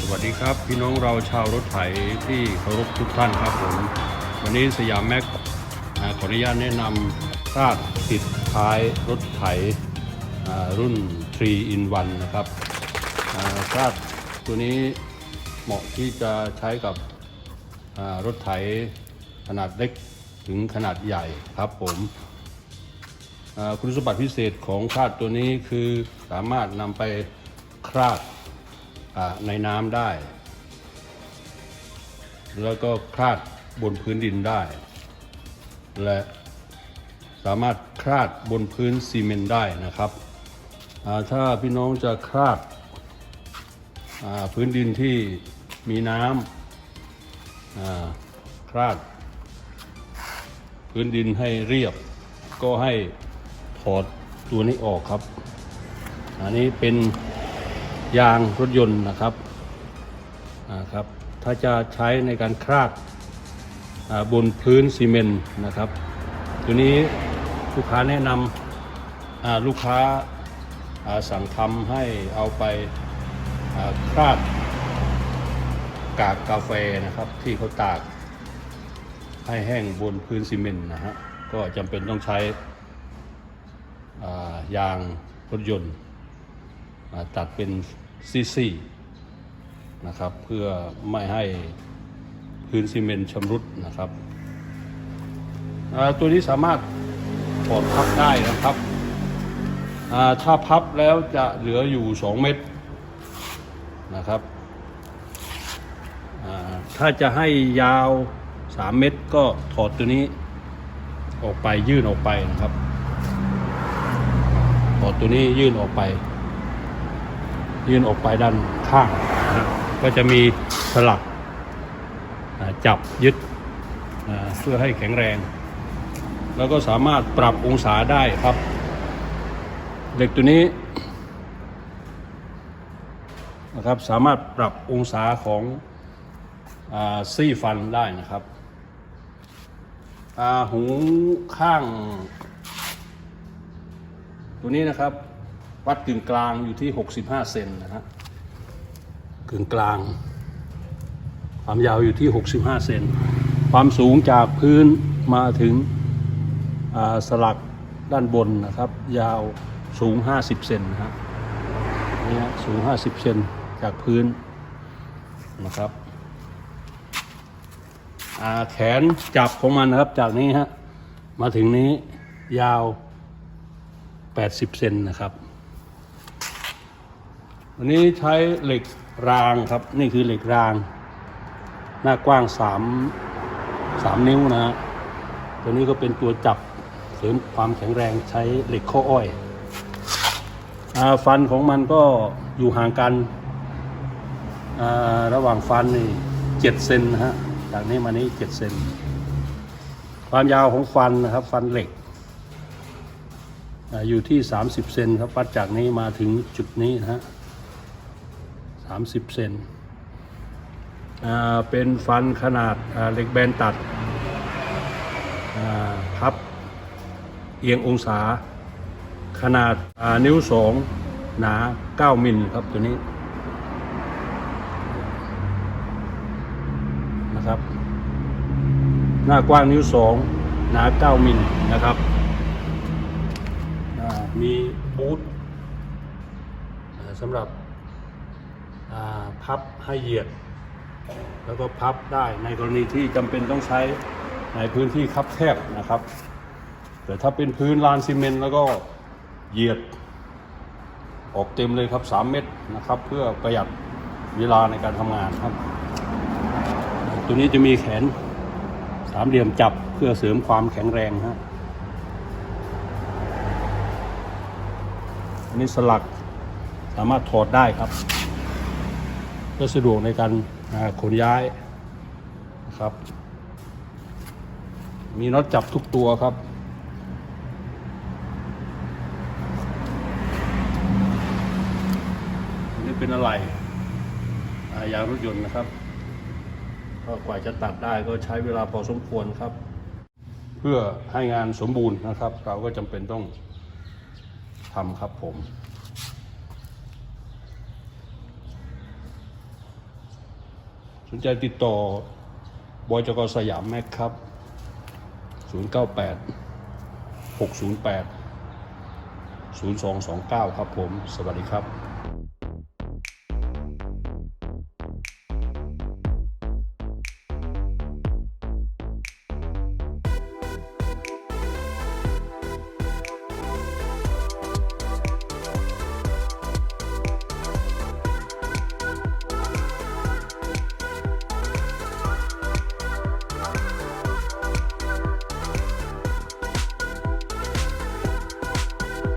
สวัสดีครับ พี่น้องเราชาวรถไถที่เคารพทุกท่านครับผมวันนี้สยามแม็กขออนุญาตแนะนำคาดติดท้ายรถไถอ่ารุ่น 3 in 1 นะครับอ่าคาดตัวนี้เหมาะที่จะใช้กับรถไถขนาดเล็กถึงขนาดใหญ่ครับผมคุณสมบัติพิเศษของคาดตัวนี้คือสามารถนำไปคราด ในน้ำได้ แล้วก็คราดบนพื้นดินได้ และสามารถคราดบนพื้นซีเมนต์ได้นะครับ ถ้าพี่น้องจะคราดพื้นดินที่มีน้ำคราด พื้นดินให้เรียบ ก็ให้ถอดตัวนี้ออกครับ อันนี้เป็น ยางรถยนต์นะครับอ่าครับ ถ้าจะใช้ในการคราดบนพื้นซีเมนต์นะครับ ตัวนี้ลูกค้าแนะนำลูกค้าสั่งทำให้เอาไปคราดกากกาแฟนะครับที่เขาตากให้แห้งบนพื้นซีเมนต์นะฮะก็จำเป็นต้องใช้ยางรถยนต์ ตัดเป็นซี่ๆนะครับ เพื่อไม่ให้พื้นซีเมนต์ชำรุดนะครับตัวนี้สามารถถอดพับได้นะครับ ถ้าพับแล้วจะเหลืออยู่ 2 เม็ดนะครับถ้าจะให้ยาว 3 เม็ดก็ถอดตัวนี้ออกไปยื่นออกไปนะครับ ถอดตัวนี้ยื่นออกไป ยื่นออกไปด้านข้างนะก็จะมีสลักจับยึดเพื่อให้แข็งแรง แล้วก็สามารถปรับองศาได้ครับเหล็กตัวนี้นะครับสามารถปรับองศาของอซี่ฟันได้นะครับหูข้าง ตัวนี้นะครับ วัดกึ่งกลางอยู่ที่ 65 เซนนะฮะกึ่งกลาง ความยาวอยู่ที่ 65 เซนความสูงจากพื้นมาถึงสลักด้านบนนะครับ ยาวสูง 50 เซนนะฮะนี่สูง 50 เซนจากพื้นนะครับแขนจับของมันนะครับจากนี้ฮะมาถึงนี้ยาว 80 เซนนะครับ วันนี้ใช้เหล็กรางครับ นี่คือเหล็กราง หน้ากว้าง3 3นิ้วนะฮะตัวนี้ก็เป็นตัวจับเสริมความแข็งแรงใช้เหล็กข้ออ้อยอฟันของมันก็อยู่ห่างกันระหว่างฟันนี่เจ็ดเซนนะฮะจากนี้มานี้เจ็ดเซนความยาวของฟันนะครับ ฟันเหล็กออยู่ที่ 30 เซนครับวัดจากนี้มาถึงจุดนี้นะฮะ 30 เซนอ่าเป็นฟันขนาดเหล็กแบนตัดอ่าพับเอียงองศาขนาดอ่านิ้วสองหนา 9 มิลครับตัวนี้นะครับ หน้ากว้างนิ้วสองหนา 9 มิลนะครับอ่ามีบูทอ่าสำหรับ พับให้เหยียด แล้วก็พับได้ในกรณีที่จำเป็นต้องใช้ในพื้นที่คับแคบนะครับ แต่ถ้าเป็นพื้นลานซีเมนต์แล้วก็เหยียดออกเต็มเลยครับ 3 เมตรนะครับ เพื่อประหยัดเวลาในการทำงานครับ ตัวนี้จะมีแขนสามเหลี่ยมจับเพื่อเสริมความแข็งแรงฮะอันนี้สลักสามารถถอดได้ครับ เพื่อสะดวกในการขนย้ายนะครับ มีน็อตจับทุกตัวครับอันนี้เป็นอะไรยางรถยนต์นะครับก็กว่าจะตัดได้ก็ใช้เวลาพอสมควรครับ เพื่อให้งานสมบูรณ์นะครับ เราก็จำเป็นต้องทำครับผม สนใจติดต่อบอยจกสยามแม็กครับ 098 608 0229 ครับผม สวัสดีครับ